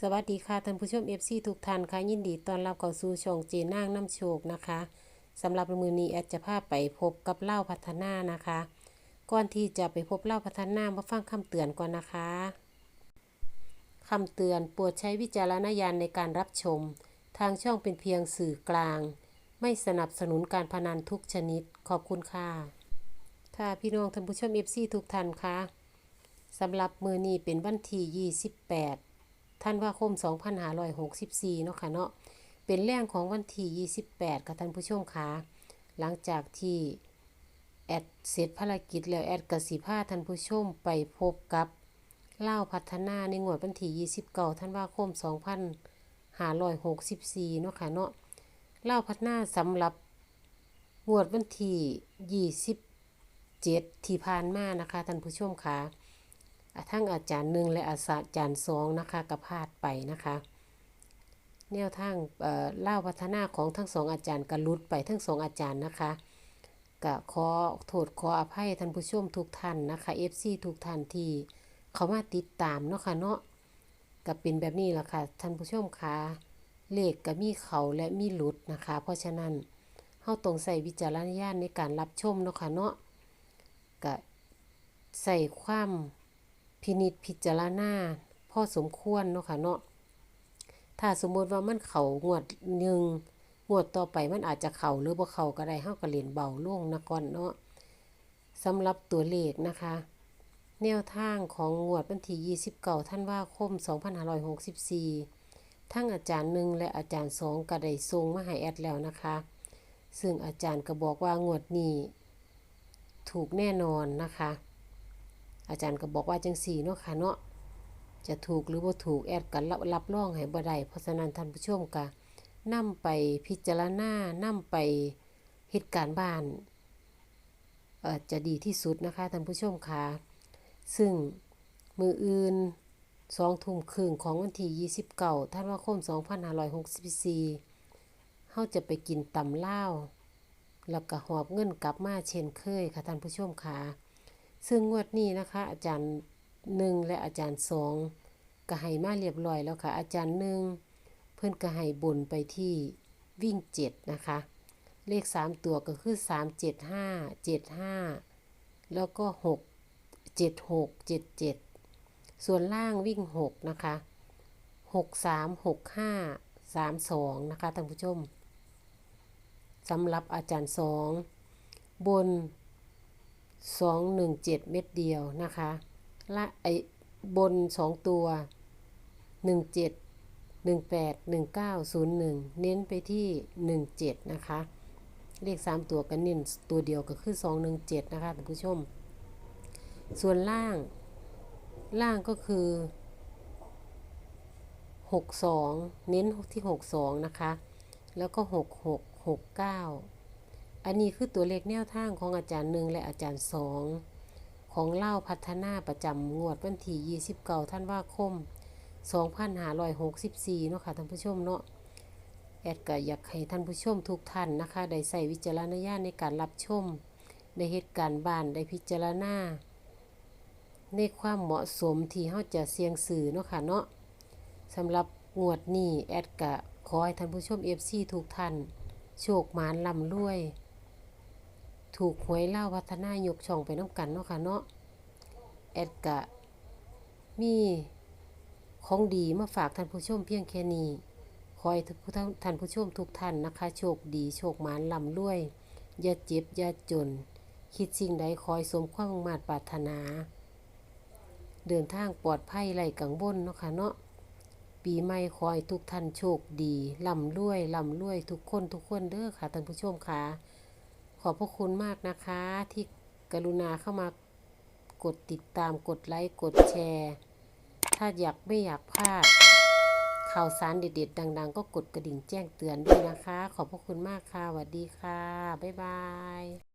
สวัสดีค่ะท่านผู้ชม FC ทุกท่านค่ะยินดีต้อนรับเข้าสู่ช่องเจนางน้ำโชคนะคะสำหรับมือนี้แอดจะพาไปพบกับเล่าพัฒนานะคะ ก่อนที่จะไปพบเล่าพัฒนามาฟังคำเตือนก่อนนะคะคำเตือนโปรดใช้วิจารณญาณในการรับชม ทางช่องเป็นเพียงสื่อกลาง ไม่สนับสนุนการพนันทุกชนิดขอบคุณค่ะค่ะพี่น้องท่านผู้ชม FC ทุกท่านค่ะสำหรับมือนี้เป็นวันที่28 ท่านว่าคม 2564 เนาะค่ะเนาะ เป็นแรงของวันที่ 28 ค่ะท่านผู้ชมคะหลังจากที่แอดเสร็จภารกิจแล้วแอดกสิพาท่านผู้ชมไปพบกับเล่าพัฒนาในงวดวันที่29ท่านว่าคม 2564 เนาะค่ะเนาะเล่าพัฒนาสำหรับงวดวันที่ 27 ที่ผ่านมานะคะท่านผู้ชมค่ะ ทั้งอาจารย์หนึ่งและอาจารย์สองนะคะกระพาดไปนะคะ แนวทางเอ่อเล่าพัฒนาของทั้งสองอาจารย์กระลุดไปทั้งสองอาจารย์นะคะก็ขอโทษขออภัยท่านผู้ชมทุกท่านนะคะ FC ทุกท่านที่เขามาติดตามเนาะค่ะเนาะก็เป็นแบบนี้แหละค่ะท่านผู้ชมคะเลขก็มีเขาและมีหลุดนะคะ เพราะฉะนั้นเฮาต้องใส่วิจารณญาณในการรับชมเนาะค่ะเนาะก็ใส่ความ พินิจพิจารณาพอสมควรเนาะค่ะเนาะถ้าสมมติว่ามันเขางวดหนึ่งงวดต่อไปมันอาจจะเขาหรือบ่เขาก็ได้เฮาก็เล่นเบาลงนะก่อนเนาะสำหรับตัวเลขนะคะ แนวทางของงวดวันที่29ธันว่าคม 2564 ทั้งอาจารย์หนึ่งและอาจารย์สองก็ได้ส่งมาให้แอดแล้วนะคะ ซึ่งอาจารย์ก็บอกว่างวดนี้ ถูกแน่นอนนะคะ อาจารย์ก็บอกว่าจังสี่เนาะค่ะเนาะจะถูกหรือบ่ถูกแอดก็รับรับรองให้บ่ได้เพราะฉะนั้นท่านผู้ชมก็นำไปพิจารณานำไปเฮ็ดการบ้านเออจะดีที่สุดนะคะท่านผู้ชมค่ะซึ่งมืออื่น2ทุ่มครึ่งของวันที่29ธันวาคม 2564เฮาจะไปกินตำเลาแล้วก็หอบเงินกลับมาเช่นเคยค่ะท่านผู้ชมค่ะ ซึ่งงวดนี้นะคะ อาจารย์หนึ่งและอาจารย์สองก็ให้มาเรียบร้อยแล้วค่ะ อาจารย์หนึ่งเพื่อนก็ให้บนไปที่วิ่งเจ็ดนะคะ เลขสามตัวก็คือสามเจ็ดห้าเจ็ดห้าแล้วก็หกเจ็ดหกเจ็ดเจ็ดส่วนล่างวิ่งหกนะคะหกสามหกห้าสามสองนะคะท่านผู้ชมสำหรับอาจารย์สองบน 217 เม็ดเดียวนะคะละไอบน 2 ตัว 17 18 1901 เน้นไปที่ 17 นะคะ เลข 3 ตัวกันเน้นตัวเดียวก็คือ 217 นะคะท่านผู้ชม ส่วนล่างล่างก็คือ 62 เน้นที่ 62 นะคะ แล้วก็ 66 69 อันนี้คือตัวเลขแนวทางของอาจารย์หนึ่งและอาจารย์สองของเล่าพัฒนาประจำงวดวันที่29ท่านว่าคม 2564 เนาะค่ะท่านผู้ชมเนาะแอดก็อยากให้ท่านผู้ชมทุกท่านนะคะ ได้ใส่วิจารณญาณในการรับชมในเหตุการณ์บ้านได้พิจารณาในความเหมาะสมที่เฮาจะเสียงสื่อเนาะค่ะเนาะสำหรับงวดนี้แอดก็ขอให้ท่านผู้ชม FC ทุกท่าน โชคหมานลำรวย ถูกหวยเล่าวัฒนายกช่องไปน้ำกันเนาะค่ะเนาะแอดกะมีของดีมาฝากท่านผู้ชมเพียงแค่นี้ขอให้ท่านผู้ชมทุกท่านนะคะ โชคดีโชคหมานลำรวย อย่าเจ็บ อย่าจน คิดสิ่งใดคอยสมความมุ่งมาตรปรารถนา เดินทางปลอดภัยไร้กังวลเนาะค่ะเนาะปีใหม่ขอให้ทุกท่านโชคดีร่ำรวยร่ำรวยทุกคนทุกคนเด้อค่ะท่านผู้ชมค่ะ ขอบพระคุณมากนะคะ ที่กรุณาเข้ามากดติดตามกดไลค์กดแชร์ ถ้าอยากไม่อยากพลาด ข่าวสารเด็ดๆ ดัง ๆ ก็กดกระดิ่งแจ้งเตือนด้วยนะคะ ขอบพระคุณมากค่ะสวัสดีค่ะ บ๊ายบาย